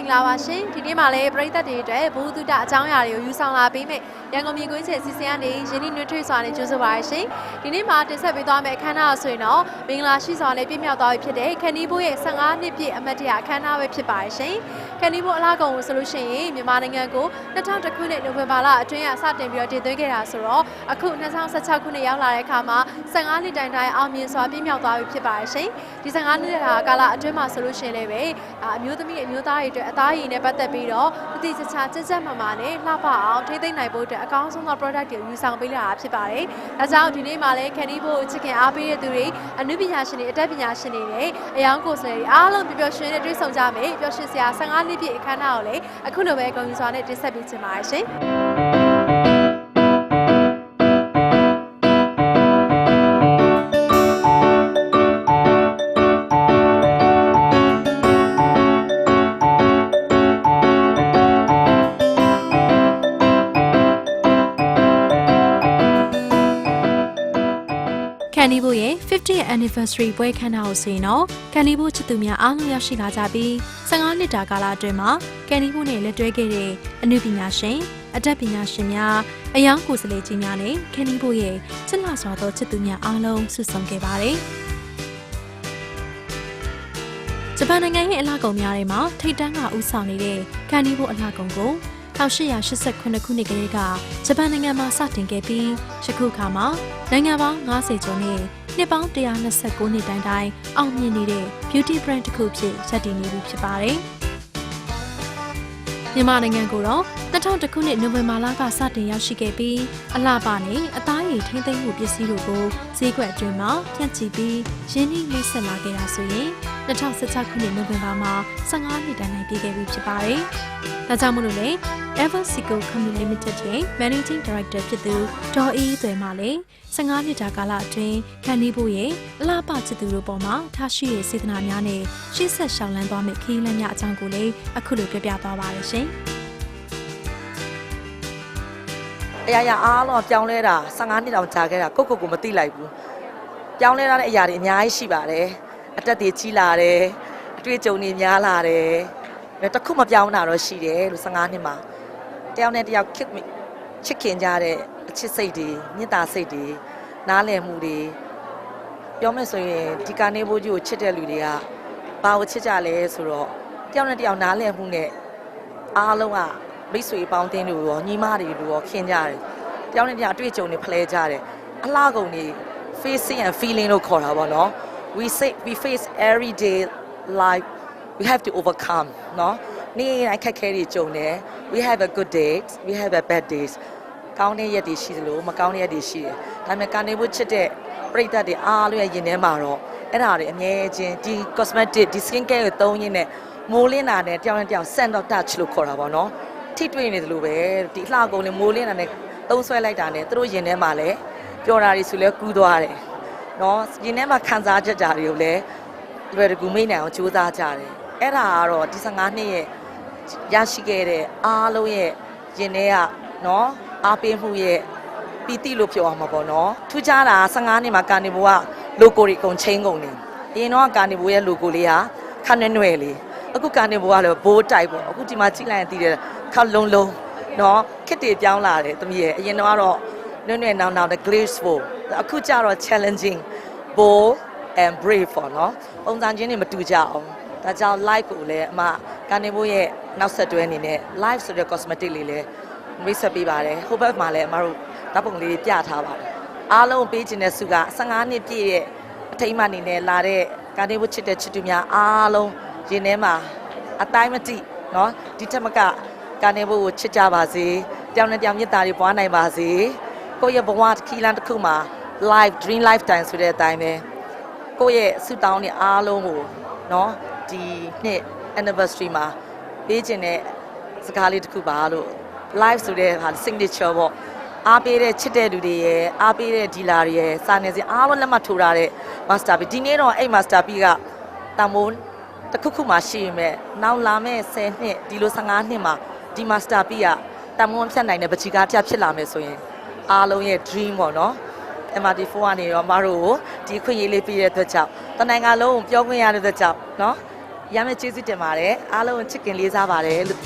င်္ဂလာပါရှင်ဒီနေ့မှာလည်းပရိသတ်တွေအတွက်ဘုသူတအကြောင်းအရာတွေကိုယူဆောင်လာပေးမယ်ရန်ကုန်မြေကွင်းချေစီစဉ်ကနေယင်းနှနှွေးထွေးစွာနဲ့ကြိုးဆိုပါရရှင်ဒီနေ့မှာတင်ဆက်ပေးသွားမယ့်အခမ်းအနားဆိုရင်တော့မင်္ဂလာရှိစွာနဲ့ပြည့်မြောက်သွားပြီဖြစ်တဲ့ခန်နီဘိုးရဲ့15နှစ်ပြည့်အမတ်တရအခမ်းအနားပဲဖြစ်ပါရရှင်ခန်နီဘိုးအလားကုန်ကိုဆိုလို့ရှိရင်မြန်မာနိုင်ငံကို2000ခုနှစ်နိုဝင်ဘာလအတွင်းကစတင်ပြီးတော့တည်သွင်းခဲ့တာဆိုတော့အခု2016ခုနှစ်ရောက်လာတဲ့အခါမှာ15နှစ်တိုင်တိုင်အောင်မြင်စွာပြည့်မြောက်သွားပြီဖြစ်ပါရရှင်ဒီ15နှစ်တာကာလအတွင်းမှာဆိုလို့ရှိရင်လည်းပဲအာအမျိုးသမီးအမျိုးသားတွေအတွက်အသားရည်နဲ့ပတ်သက်ပြီးတော့တတိချာချာကြက်ကြက်မမာနဲ့လှပအောင်ထိမ့်သိမ့်နိုင်ဖို့အတွက်အကောင်းဆုံးသော product တွေကိုယူဆောင်ပေးလာတာဖြစ်ပါတယ်။ဒါကြောင့်ဒီနေ့မှာလည်း Candy ဘို့ချစ်ခင်အားပေးတဲ့သူတွေအနုပညာရှင်တွေအတတ်ပညာရှင်တွေနဲ့အယောင်ကိုယ်စားလှယ်တွေအားလုံးပျော်ပျော်ရွှင်ရွှင်နဲ့တွေ့ဆုံကြမယ်။ပျော်ရွှင်စရာ15နှစ်ပြည့်အခမ်းအနားကိုလည်းအခုလိုပဲဂုဏ်ယူစွာနဲ့တင်ဆက်ပေးချင်ပါတယ်ရှင်။ Candy ဘို့ရဲ့ 50th anniversary ပွဲခန်းနာကိုဆိုရင်တော့ Candy ဘို့ချစ်သူများအားလုံးရောက်ရှိလာကြပြီး15နှစ်တာကာလအတွင်းမှာ Candy ဘို့နဲ့လက်တွဲခဲ့တဲ့အမှုပညာရှင်အတတ်ပညာရှင်များအယောင်ကိုယ်စားလှယ်ကြီးများနဲ့ Candy ဘို့ရဲ့ချစ်လာစွာသောချစ်သူများအားလုံးဆုဆောင်ခဲ့ပါတယ်။ဂျပန်နိုင်ငံရဲ့အလားကုန်များထဲမှာထိတ်တန်းကဦးဆောင်နေတဲ့ကန်ဒီဘိုအလားကုန်ကို 1889ခုနှစ်ကလေးကဂျပန်နိုင်ငံမှာစတင်ခဲ့ပြီးယခုအခါမှာနိုင်ငံပေါင်း90ကျော်နဲ့နှစ်ပေါင်း129နှစ်တိုင်တိုင်အောင်မြင်နေတဲ့ beauty brand တစ်ခုဖြစ်ရပ်တည်နေပြီဖြစ်ပါတယ်။မြန်မာနိုင်ငံကိုတော့2000ခုနှစ်နိုဝင်ဘာလကစတင်ရောက်ရှိခဲ့ပြီးအလှပနဲ့အသားရည်ထိမ့်သိမ့်မှုပစ္စည်းတို့ကို ဈေးကွက်အတွင်းမှာဖြန့်ချီပြီးရင်းနှီးမိတ်ဆက်လာခဲ့တာဆိုရင်2016ခုနှစ်နိုဝင်ဘာမှာ15နှစ်တိုင်တိုင်ပြည့်ခဲ့ပြီဖြစ်ပါတယ်။ဒါကြောင့်မို့လို့လေ Eversico Company Limited ရဲ့ Managing Director ဖြစ်သူဒေါ်အေးသွဲမှလည်း15နှစ်တာကာလအတွင်းခံနေဖို့ရဲ့အလားပချစ်သူတို့ပေါ်မှာထားရှိတဲ့စေတနာများနဲ့ရှေ့ဆက်ရှောင်လန်းသွားမယ့်ခရီးလမ်းများအကြောင်းကိုလည်းအခုလိုပြောပြသွားပါရရှင်။ ရာရာအားလုံးကပြောင်းလဲတာ15နှစ်တောင်ကြာခဲ့တာကိုယ့်ကိုယ်ကိုမသိလိုက်ဘူးပြောင်းလဲလာတဲ့အရာတွေအများကြီးရှိပါတယ်အတက်တွေကြီးလာတယ်အတွေ့အကြုံတွေများလာတယ်ဒါတစ်ခုမပြောင်းတာတော့ရှိတယ်လို့15နှစ်မှာတယောက်နဲ့တယောက်ချစ်မိချစ်ခင်ကြတဲ့အချစ်စိတ်တွေမေတ္တာစိတ်တွေနားလည်မှုတွေပြောမယ်ဆိုရင်ဒီကနေဘိုးကြီးကိုချစ်တဲ့လူတွေကဘာကိုချစ်ကြလဲဆိုတော့တယောက်နဲ့တယောက်နားလည်မှုနဲ့အားလုံးက မိတ်ဆွေပေါင်းတင်းတို့ရောညီမတွေတို့ရောခင်ကြတယ်။တယောက်နဲ့တယောက်အတွေ့အကြုံတွေဖလှဲကြတယ်။အလားကုန်တွေ facing and feeling လို့ခေါ်တာပေါ့နော်။ We say we face every day life we have to overcome နော်။နေ့တိုင်းခက်ခဲတွေကြုံတယ်။ We have a good days we have a bad days ကောင်းတဲ့ရက်တွေရှိသလိုမကောင်းတဲ့ရက်တွေရှိတယ်။ဒါပေမဲ့ကနေဖို့ချစ်တဲ့ပရိသတ်တွေအားလုံးရဲ့ရင်ထဲမှာတော့အဲ့ဒါတွေအမြဲချင်းဒီ cosmetic ဒီ skin care ကိုသုံးရင်းနဲ့မိုးလင်းတာနဲ့တယောက်နဲ့တယောက် scent of touch လို့ခေါ်တာပေါ့နော်။ ထိတွေ့နေသလိုပဲဒီအလှကုန်လည်းမိုးလင်းတာနဲ့သုံးဆွဲလိုက်တာနဲ့သူတို့ရင်ထဲမှာလည်းပျော်တာတွေဆိုလဲကူးသွားတယ်နော်ရင်ထဲမှာခံစားချက်ကြတွေကိုလည်းလွယ်တကူမိနိုင်အောင်ကြိုးစားကြတယ်အဲ့ဒါကတော့ဒီ15နှစ်ရဲ့ရရှိခဲ့တဲ့အားလုံးရဲ့ရင်ထဲကနော်အားပေးမှုရဲ့ပီတိလို့ပြောအောင်မှာပေါ့နော်ထူးခြားတာ15နှစ်မှာကာနီဘိုကလိုကိုတွေအကုန်ချင်းကုန်နေအရင်တော့ကာနီဘိုရဲ့လိုကိုလေးကခက်နှဲ့နှဲ့လေးအခုကာနေဘိုးကလည်းဘိုးတိုက်ပေါ့အခုဒီမှာကြည့်လိုက်ရင်သိတယ် ခလုံးလုံးနော်ခစ်တွေပြောင်းလာတယ်သမီးရဲ့အရင်တော့နွဲ့နွဲ့နောင်နောင် the graceful အခုကျတော့ challenging bold and brave ပေါ့နော်ပုံစံချင်းတွေမတူကြအောင်ဒါကြောင့် live ကိုလည်းအမကနေဖို့ရဲ့နောက်ဆက်တွဲအနေနဲ့ live ဆိုတဲ့ cosmetic လေးလည်းမိတ်ဆက်ပေးပါတယ်ဟိုဘက်မှာလည်းအမတို့ဓာတ်ပုံလေးပြထားပါတယ်အားလုံးပေးခြင်းတဲ့စုက15နှစ်ပြည့်ရဲ့အထိမ်းမှအနေနဲ့လာတဲ့ကနေဖို့ချစ်တဲ့ချစ်သူများအားလုံးရင်ထဲမှာအတိုင်းမတိနော်ဒီထက်မက ကနေဖို့ကိုချစ်ကြပါစေတယောက်နဲ့တယောက်မြတ်တာတွေပွားနိုင်ပါစေကိုယ့်ရဲ့ဘဝတစ်ခီလန်းတစ်ခုမှာ life dream lifetime ဆိုတဲ့အတိုင်းပဲကိုယ့်ရဲ့ဆုတောင်းတွေအားလုံးကိုเนาะဒီနှစ် anniversary မှာပေးခြင်းတဲ့စကားလေးတစ်ခုပါလို့ live ဆိုတဲ့ဟာ signature ပေါ့အားပေးတဲ့ချစ်တဲ့လူတွေရဲ့အားပေးတဲ့ဒီလာတွေရဲ့စာနယ်ဇင်းအားလုံးလက်မှတ်ထိုးထားတဲ့ master P ဒီနေ့တော့အဲ့ master P ကတမိုးတစ်ခုခုမှရှိရင်မဲ့နောက်လာမဲ့10နှစ်ဒီလို15နှစ်မှာ ဒီ master P ကတမွန်ဖြတ်နိုင်တဲ့ပချီကားပြဖြစ်လာမယ်ဆိုရင်အားလုံးရဲ့ dream ပေါ့နော် MRT4 ကနေရောမတို့ကိုဒီအခွင့်အရေးလေးပေးတဲ့အတွက်ကြောင့်တနိုင်ငံလုံးကိုပြောခွင့်ရတဲ့အတွက်ကြောင့်နော်ရမ်းမဲ့ကျေးဇူးတင်ပါတယ်အားလုံးချစ်ခင်လေးစားပါတယ်လို့